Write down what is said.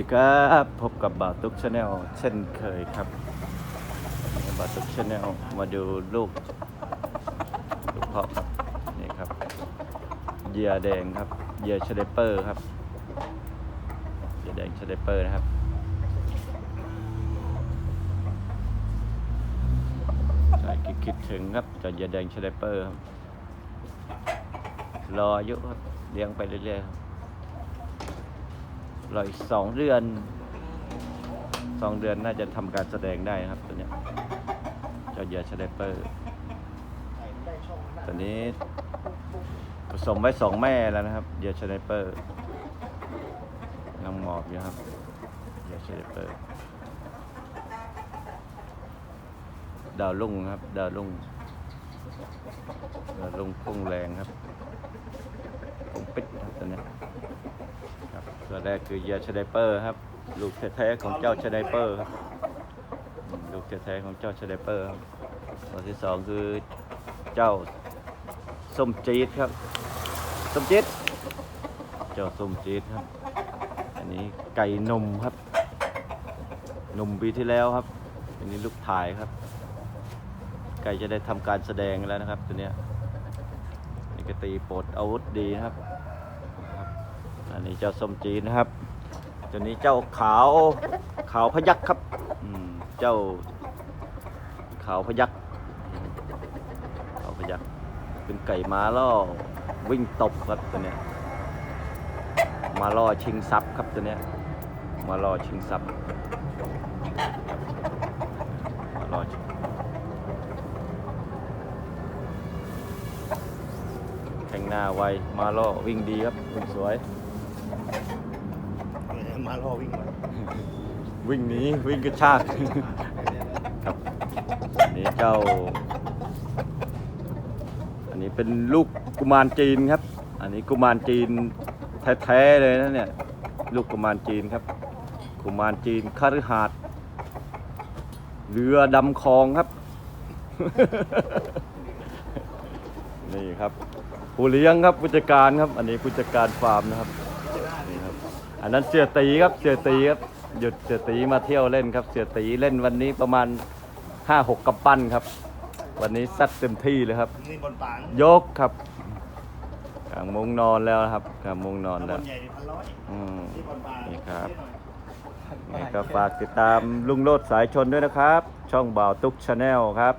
สวัสดีครับพบกับบาตุกชาแนลเช่นเคยครับบาตุกชาแนลมาดูลูกลูกเพาะครับนี่ครับเหยื่อแดงครับเหยื่อชเดเปอร์ครับเหยื่อแดงชเดเปอร์นะครับ ใช่คิดคิดถึงครับเจอเหยื่อแดงชเดเปอร์ครับรออายุครับเลี้ยงไปเรื่อยๆครับ รออีกสองเดือนสองเดือนน่าจะทำการแสดงได้นะครับตัวเนี้ยเจ้าเยือชไดเปอร์ตัวนี้ผสมไว้สองแม่แล้วนะครับเยือชไดเปอร์ยังหมอบอยู่ครับเยือชไดเปอร์ดาวลุ่งครับ ดาวลุ่งดาวลุ่งพุ่งแรงครับ ปิดครับตัวนี้ครับตัวแรกคือเหยาชไดเปอร์ครับ ลูกแท้ๆของเจ้าชไดเปอร์ลูกแท้ๆของเจ้าชไดเปอร์ตัวที่สองคือเจ้าส้มจี๊ดครับส้มจี๊ดเจ้าส้มจี๊ดครับ อันนี้ไก่นมครับนมปีที่แล้วครับ อันนี้ลูกถ่ายครับ ไก่จะได้ทำการแสดงแล้วนะครับตัวเนี้ย กตีปลดอาวุธดีนะครับ อันนี้เจ้าส้มจีนนะครับ ตัวนี้เจ้าขาวขาวพยักครับเจ้าขาวพยักขาวพยักเป็นไก่ม้าล่อวิ่งตบครับตัวเนี้ยมาล่อชิงทรัพย์ครับตัวเนี้ยมาล่อชิงทรัพย์มาล่อชิง แข่งหน้าไว มาล่อวิ่งดีครับวิ่งสวย มาล่อวิ่งมาวิ่งหนีวิ่งกระชากครับอันนี้เจ้า อันนี้เป็นลูกกุมารจีนครับ อันนี้กุมารจีนแท้ๆเลยนะเนี่ยลูกกุมารจีนครับ กุมารจีนคฤหาสน์เรือดำคลองครับ นี่ครับผู้เลี้ยงครับผู้จัดการครับ อันนี้ผู้จัดการฟาร์มนะครับนี่ครับ อันนั้นเสียตีครับเสียตีครับหยุดเสียตีมาเที่ยวเล่นครับ เสียตีเล่นวันนี้ประมาณห้าหกกำปั้นครับ วันนี้ซัดเต็มที่เลยครับ นี่บนปางยกครับกลางมุงนอนแล้วนะครับกลางมุงนอนบแล้วนใหญ่พันร้อยอืมนี่บนปางนี่ครับนี่ก็ฝากติดตามลุงโลดสายชนด้วยนะครับ ช่องบ่าวตุ๊กชาแนลครับ